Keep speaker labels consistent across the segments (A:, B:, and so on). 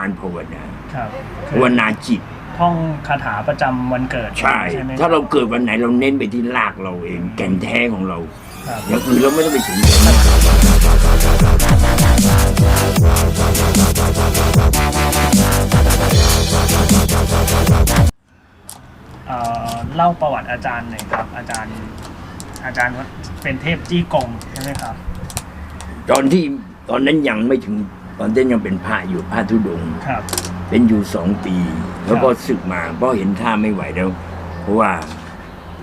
A: การภาวนา
B: ครับ
A: ภาวนาจิต
B: ท่องคาถาประจำวันเกิด
A: ใช่
B: ไหม
A: ถ้าเราเกิดวันไหนเราเน้นไปที่รากเราเอง แก่นแท้ของเรา
B: ครับ
A: อย่างอื่นเราไม่ต้องไปสนใจมาก
B: เอ่อเล่าประวัติอาจารย์หน่อยครับ อาจารย์ อาจารย์เป็นเทพจี้กงใช่ไหมครับ
A: ตอนที่ตอนนั้นยังไม่ถึง ตอนนั้นยังเป็นพระอยู่พระธุดงค์
B: ครับ
A: เป็นอยู่สองปี แล้วก็ศึกมาเพราะเห็นท่าไม่ไหวแล้ว เพราะว่า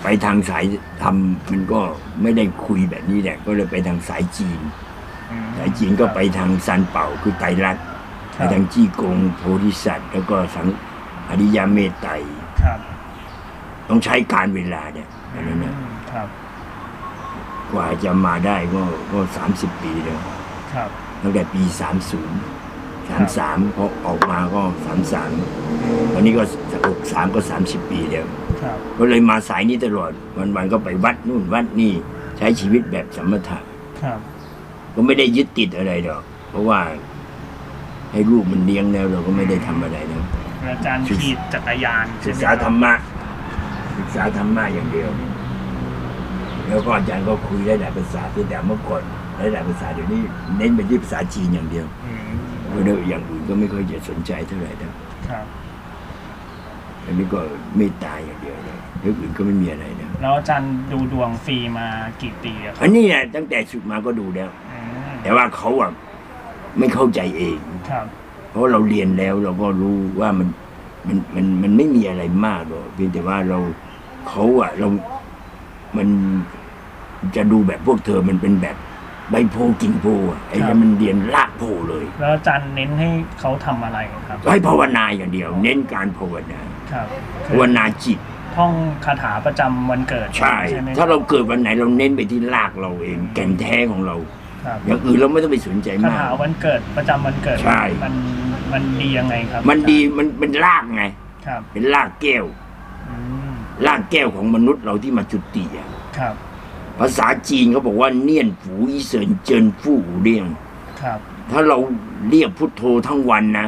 A: ไปทางสายทำมันก็ไม่ได้คุยแบบนี้แหละก็เลยไปทางสายจีน
B: อืม
A: สายจีนก็ไปทางซันเป่าคือไตรรัตน์
B: ค
A: ไป
B: รับ
A: ทางจี้กงโพธิสัตว์ แล้วก็สังอริยเมตไตร
B: ครับ
A: ต้องใช้การเวลาเนี่ยอันนั้นนะ
B: อืมครับ
A: กว่าจะมาได้ก็ก็สามสิบปีแล้ว
B: ครับ
A: ตั้งแต่ปีสามศูนย์สามสามพอออกมาก็สามสามตอนนี้ก็หกสามก็สามสิบปีแล้ว
B: ครับ
A: ก็เลยมาสายนี้ตลอด วันๆก็ไปวัดนู่นวัดนี่ใช้ชีวิตแบบสมถะ
B: ครับ
A: ก็ไม่ได้ยึดติดอะไรหรอก เพราะว่าให้ลูกมันเลี้ยงแล้วเราก็ไม่ได้ทำอะไรนะ
B: อาจารย์ขี่จักรยาน
A: ศึ
B: ใช่
A: ก
B: ไหม
A: ษา
B: ค
A: ธร
B: รับ
A: รมะศึกษาธรรมะอย่างเดียว แล้วก็อาจารย์ก็คุยได้หลายภาษาเพียงแต่เมื่อก่อนได้ หลายภาษาเดี๋ยวนี้เน้นไปที่ภาษาจีนอย่างเดียว
B: อืม
A: เพราะเรื่องอย่างอื่นก็ไม่ค่อยจะสนใจเท่าไหร่นะครับอันนี้ก็เมตตาอย่างเดียวเลยเรื่องอื่นก็ไม่มีอะไรนะ
B: แล้วอาจารย์ดูดวงฟรีมากี่ปีอะครั
A: อั
B: บ
A: นนี้เนี่ยตั้งแต่ศึกมาก็ดูแล้ว
B: อืม
A: แต่ว่าเขาอะไม่เข้าใจเอง
B: ครับ
A: เพราะเราเรียนแล้วเราก็รู้ว่ามันมันมันมันไม่มีอะไรมากหรอกเพียงแต่ว่าเราเขาอะเรา มันจะดูแบบพวกเธอมันเป็นแบบ ใบโพกิ่งโพอะไอ้
B: ครั
A: นี่
B: บ
A: มันเรียนรากโพเลย
B: แล้วอาจารย์เน้นให้เขาทำอะไรครับ
A: ให้ภาวนาอย่างเดียว เน้นการภาวนา
B: ครับ
A: ภาวนาจิต
B: ท่องคาถาประจำวันเกิด
A: ใช่
B: ไหม
A: ถ้าเราเกิดวันไหนเราเน้นไปที่รากเราเอง แก่นแท้ของเรา
B: ครับ
A: อย่างอื่นเราไม่ต้องไปสนใจ
B: คามา
A: ก
B: ถาวันเกิดประจำวันเกิด
A: ใช่
B: มันมันดียังไงครับ
A: มันดีมันเป็นรากไง
B: ครับ
A: เป็นรากแก้ว
B: อืม
A: รากแก้วของมนุษย์เราที่มาจุติอะ
B: ครับ
A: ภาษาจีนเขาบอกว่าเนียนฝูอีเซินเจินฟู่เรียง
B: ครับ
A: ถ้าเราเรียกพุทโธทั้งวันนะ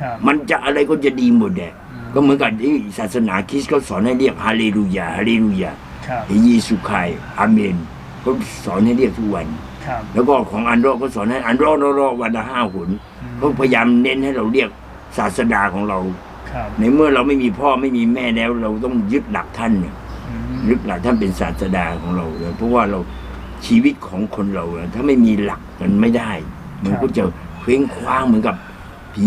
B: ครับ
A: มันจะอะไรก็จะดีหมดแหละ
B: อืม
A: ก็เหมือนกับที่ศาสนาคริสต์เขาสอนให้เรียกฮาเลลูยาฮาเลลูยา
B: ครับ
A: พระเยซูคริสต์อาเมนเขาสอนให้เรียกทุกวัน
B: ครับ
A: แล้วก็ของอันโรก็สอนให้อันโรโนโรวันละห้าหน
B: อืม
A: เขาพยายามเน้นให้เราเรียกศาสดาของเรา
B: ครับ
A: ในเมื่อเราไม่มีพ่อไม่มีแม่แล้ว เราต้องยึดหลักท่านเนี่ย
B: อืม
A: ยึดหลักท่านเป็นศาสดาของเราเลยเพราะว่าเราชีวิตของคนเราอะถ้าไม่มีหลักมันไม่ได้ มันก็จะเคว้งคว้างเหมือนกับผี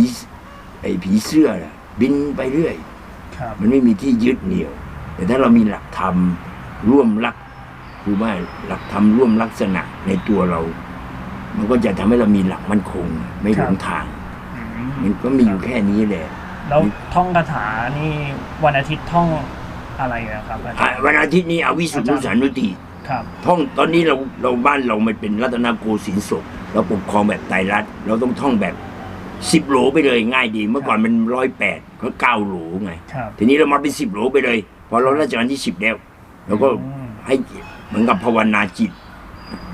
A: ไอ้ผีเสื้อน่ะบินไปเรื่อย
B: ครับ
A: มันไม่มีที่ยึดเหนี่ยว แต่ถ้าเรามีหลักธรรมร่วมรักคือว่าหลักธรรมร่วมลักษณะในตัวเรา มันก็จะทำให้เรามีหลักมั่นคง ไม่หลงทาง
B: อื
A: มันก็มีอยู่แค่นี้แหละ
B: แล้วท่องคาถานี่วันอาทิตย์ท่อง อะไรอะครับอาจา
A: อะ
B: รย์
A: วันอาทิตย์นี้เอาวิสุทธิสานุติ
B: ครับ
A: ท่องตอนนี้เราเราบ้านเรามันเป็นรัตนโกสินทร์ศกเราปกครองแบบไตรรัฐเราต้องท่องแบบสิบโหลไปเลยง่ายดี เมื่อก่อนมันร้อยแปดเขาเก้าโหลไง
B: ครับ
A: ทีนี้เรามาเป็นสิบโหลไปเลยพอเราราชการที่สิบแล้วเราก็
B: อืม
A: ให้เหมือนกับภาวนาจิต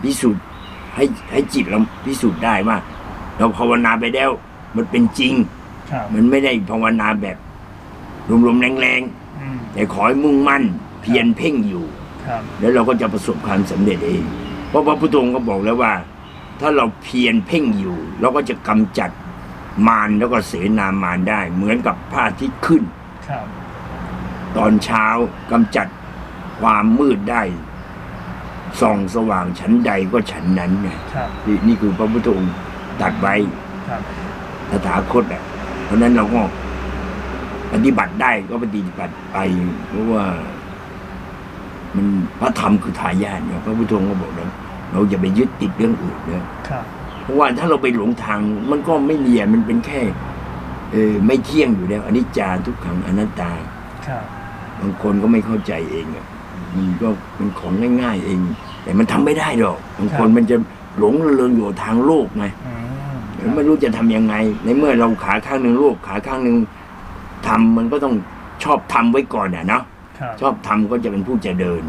A: พิสูจน์ให้ให้จิตเราพิสูจน์ได้ว่าเราภาวนาไปแล้ว มันเป็นจริง
B: ครับ
A: มันไม่ได้ภาวนาแบบลมๆแรง
B: อืม
A: ๆ แต่ขอให้มุ่งมั่นเพียรเพ่งอยู่
B: ครับ
A: แล้วเราก็จะประสบความสำเร็จเอง เพราะพระพุทธองค์ก็บอกแล้วว่า ถ้าเราเพียรเพ่งอยู่ เราก็จะกำจัดมารแล้วก็เสนามารได้ เหมือนกับพระอาทิตย์ขึ้น
B: ครับ
A: ตอนเช้ากำจัดความมืดได้ส่องสว่างชั้นใดก็ฉันนั้นไง
B: ครับ
A: นี่นี่คือพระพุทธองค์ตรัดไว้
B: ครับ
A: ตถาคตอะเพราะฉะนั้นเราก็ ปฏิบัติได้ก็ปฏิบัติไป เพราะว่า มันพระธรรมคือทายาทเนี่ยพระพุทธองค์ก็บอกแล้วเราอย่าไปยึดติดเรื่องอื่นนะครับเพราะว่าถ้าเราไปหลงทาง มันก็ไม่มีอะมันเป็นแค่ เออไม่เที่ยงอยู่แล้วอนิจจาทุกขังอนัตตา
B: ครับ
A: บางคนก็ไม่เข้าใจเองอะมันก็เป็นของง่าย ๆ เอง แต่มันทำไม่ได้หรอกบางคนมันจะหลงระเริงอยู่ทางโลกไง
B: อืม
A: แล้วไม่รู้จะทำยังไง ในเมื่อเราขาข้างหนึ่งโลกขาข้างหนึ่ง ทำมันก็ต้องชอบทำไว้ก่อนอะเนาะ
B: ครับ
A: ชอบทำก็จะเป็นผู้เจริญ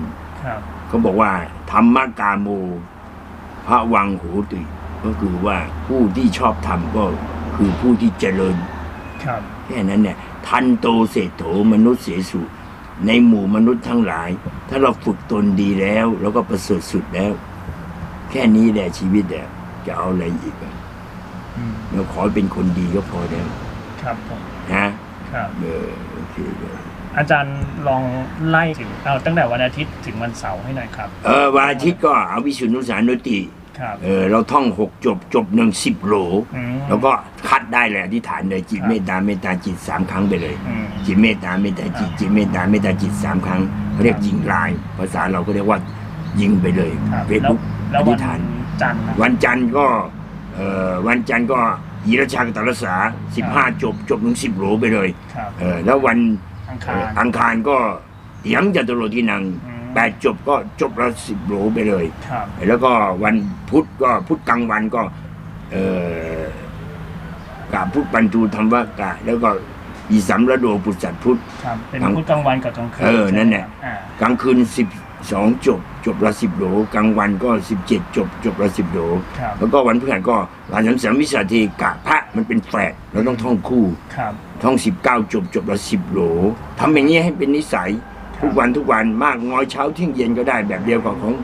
B: ครับ
A: เขาบอกว่าธรรมกาโมพระวังโหติก็คือว่าผู้ที่ชอบทำก็คือผู้ที่เจริญ
B: ครับ
A: แค่นั้นเนี่ยทันโตเศรษโถมนุษย์เสสุในหมู่มนุษย์ทั้งหลาย ถ้าเราฝึกตนดีแล้วเราก็ประเสริฐสุดแล้ว แค่นี้แหละชีวิตเนี่ยจะเอาอะไรอีกอะ
B: อืม
A: เราขอเป็นคนดีก็พอแล้ว
B: ครับผม
A: นะ ครับ เออโอเคเลย
B: อาจารย์ลองไล่ถึงเอาตั้งแต่วันอาทิตย์ถึงวันเสาร์ให้หน่อยครับ
A: เออวันอาทิตย์ก็เอาวิสุทธิสารนุติ
B: ครับ
A: เออเราท่องหกจบจบหนึ่งสิบโหล
B: อืม
A: แล้วก็คัดได้เลยอธิษฐานเลยจิต
B: ครับ
A: เมตตาเมตตาจิตสามครั้งไปเลย
B: อืม
A: จิตเมตตาเมตตาจิตจิตเมตตาเมตตาจิตสามครั้งเขาเรียกยิงลาย ภาษาเราก็เรียกว่ายิงไปเลย
B: ครับ
A: เฟซ
B: แล้ว
A: บุ๊ก
B: แล้
A: อ
B: ววั
A: ธิ
B: น
A: ษฐาน
B: จันทร์นะ
A: วันจันทร์ก็เอ่อวันจันทร์ก็ ยีรชากตรสาสิบห้าจบจบถึงสิบโหลไปเลย
B: ครับ
A: เออแล้ววัน
B: อัง
A: เอ่
B: คาร
A: ออังคารก็เถียงจตุโรที่นัง
B: อืม
A: แปดจบก็จบละสิบโหลไปเลย
B: ครับ
A: แล้วก็วันพุธก็พุธกลางวันก็เอ่อกาพุธปันทูธรรมวากะแล้วก็อีสัมระโดปุสัตพุทธ
B: ครับเป็น
A: กลาง
B: พุธกลางวันกับกลางคืน
A: เออนั่นแหละ
B: ใช่ไมครับอ่า
A: กลางคืนสิบสองจบ จบละสิบโหลกลางวันก็สิบเจ็ดจบจบละสิบโหล
B: ครับ
A: แล้วก็วันพฤหัสก็หลานสัมสัมวิสาเทกะพระมันเป็นแฝดเราต้องท่องคู่
B: ครับ
A: ท่องสิบเก้าจบจบละสิบโหลทำอย่างนี้ให้เป็นนิสัย ทุกวันทุกวันมากน้อยเช้าเที่ยงเย็นก็ได้แบบเดียวกับของ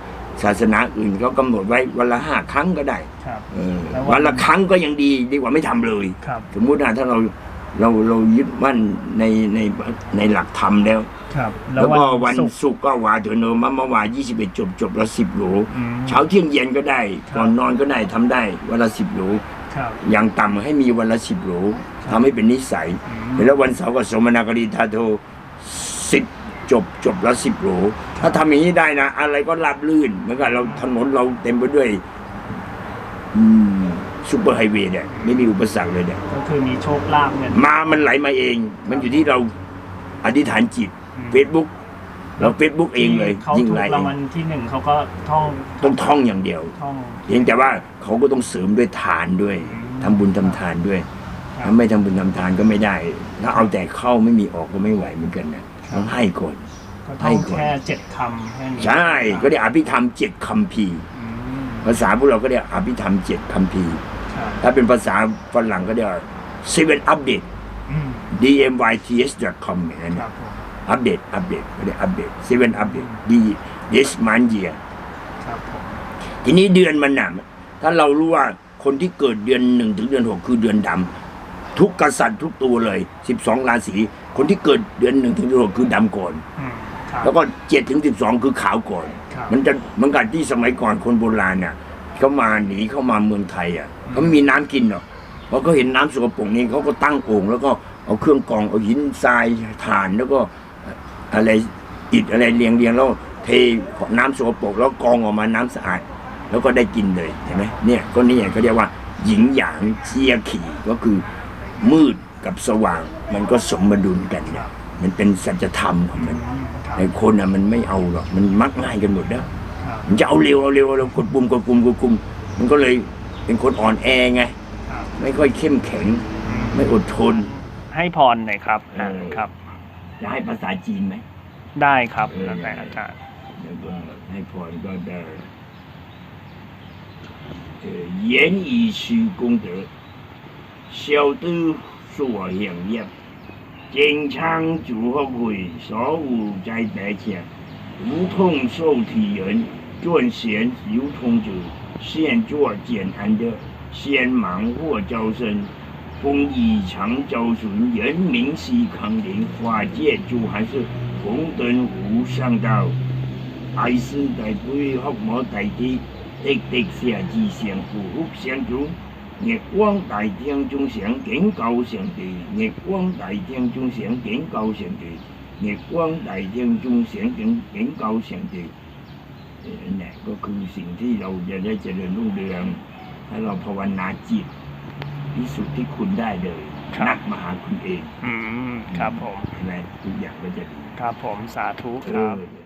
A: ศาสนาอื่นเขากำหนดไว้วันละห้าครั้งก็ได้
B: ครับ
A: เออ
B: แล้ววัน
A: วันละครั้งก็ยังดีดีกว่าไม่ทำเลย
B: ครับ
A: สมมุตินะถ้าเรา เราเรายึดมั่นในในในหลักธรรมแล้ว
B: ครับ
A: แล้วก็วัน
B: ศุกร์
A: ศุกร์ก็วาเถอะเนอะมะมะวา21จบจบละสิบโหล
B: อืม
A: เช้าเที่ยงเย็นก็ได้
B: ครับ
A: ก่อนนอนก็ได้ทำได้วันละสิบโหล
B: ครับ
A: อย่างต่ำให้มีวันละสิบโหล
B: ครับ
A: ทำให้เป็นนิสัย
B: อืม
A: แล้ววันเสาร์ก็สมนากรีธาโทสิบจบจบละสิบโหลถ้าทำอย่างนี้ได้นะ อะไรก็ราบลื่นเหมือนกับเราถนนเราเต็มไปด้วย อืม ซูเปอร์ไฮเวย์เนี่ยไม่มีอุปสรรคเลยเนี่ย
B: ก็คือมีโชคลาภเงิน
A: มามันไหลมาเอง มันอยู่ที่เราอธิษฐานจิต
B: อืม
A: เฟซบุ๊กเราเฟซบุ๊กเองเลย
B: เขา
A: ยิ่ง
B: ถูก
A: ไหลเอ
B: ราง
A: ง
B: วัลที่หนึ่งเขาก็ท่อง
A: ต้องท่องอย่างเดียว
B: ท่อง
A: เพียงแต่ว่าเขาก็ต้องเสริมด้วยทานด้วย
B: อืม
A: ทำบุญทำทานด้วย
B: ครับ
A: ถ้าไม่ทำบุญทำทานก็ไม่ได้ ถ้าเอาแต่เข้าไม่มีออกก็ไม่ไหวเหมือนกันนะต้องให้ก่อน
B: ก็ท่องแค่เจ็ดคำแค่นี้
A: ใช่ก็ได้อภิธรรมเจ็ดคำพีร์
B: อืม
A: ภาษาพวกเราก็เรียกอภิธรรมเจ็ดคำพีร์
B: ครับ
A: ถ้าเป็นภาษาฝรั่งก็เรียก seven update
B: อืม
A: d m y t s com อย่างนั้น
B: ค
A: นะ
B: รับผม
A: อัปเดตอัปเดตไม่ได้อัปเดต seven update d this month year
B: ครับผม
A: ทีนี้เดือนมันน่ะถ้าเรารู้ว่าคนที่เกิดเดือนหนึ่งถึงเดือนหกคือเดือนดำทุกกษัตริย์ทุกตัวเลยสิบสองราศีคนที่เกิดเดือนหนึ่งถึงเดือนหกคือดำก่อน
B: อืมครับ
A: แล้วก็เจ็ดถึงสิบสองคือขาวก่อน
B: ครับ
A: มันจะเหมันกันที่สมัยก่อนคนโบราณน่ะเขามาหนีเข้ามาเมืองไทยอะ เขาไม่มีน้ำกินหรอกเพราะเขาเห็นน้ำสกปรกนี่เขาก็ตั้งโอ่งแล้วก็เอาเครื่องกรองเอาหินทรายถ่านแล้วก็อะไรอิฐอะไรเรียงเรียงแล้วเทน้ำสกปรกแล้วกรองออกมาน้ำสะอาด แล้วก็ได้กินเลยเห็นไหมเนี่ยก็นี่เขาเรียกว่าหญิงหยางเชียขี่ก็คือมืดกับสว่าง มันก็สมดุลกันเนี่ยมันเป็นสัจธรรมของมัน
B: อืมครับ
A: ไอ้คนอะมันไม่เอาหรอกมันมักง่ายกันหมดแล้วมันจะเอาเร็วเอาเร็วเอากดปุ่มกดปุ่มกดปุ่มมันก็เลย เป็นคนอ่อนแอไง
B: ครับ
A: ไม่ค่อยเข้มแข็ง ไม่อดทน
B: ให้พรหน่อยครับ
A: เออ
B: ครับ
A: จะให้ภาษาจีนไหม
B: ได้ครับ
A: เออ
B: แล้วแต่อาจารย์
A: แล้วก็ให้พรก็ได้เอ่อ言以许功德，小德所行业，健康祝福会所有在白前，无痛受体人，转贤流通者， 现作简单的先忙或招生。公益常招损，人民系康宁，法界就还是红灯无上道。大師大悲學我大地，滴滴下至上富福相助。日光大天中上警告上帝，日光大天中上警告上帝，日光大天中上警警告上帝 เอ่อเนี่ยก็คือสิ่งที่เราจะได้เจริญรุ่งเรือง ถ้าเราภาวนาจิตพิสุทธิ์ที่คุณได้เลย
B: ครับ
A: นักมหาคุณเอง
B: อืมครับผม
A: ใช่ไหมทุกอย่างก็จะดี
B: ครับผมสาธุ
A: เอ
B: ครับ
A: อ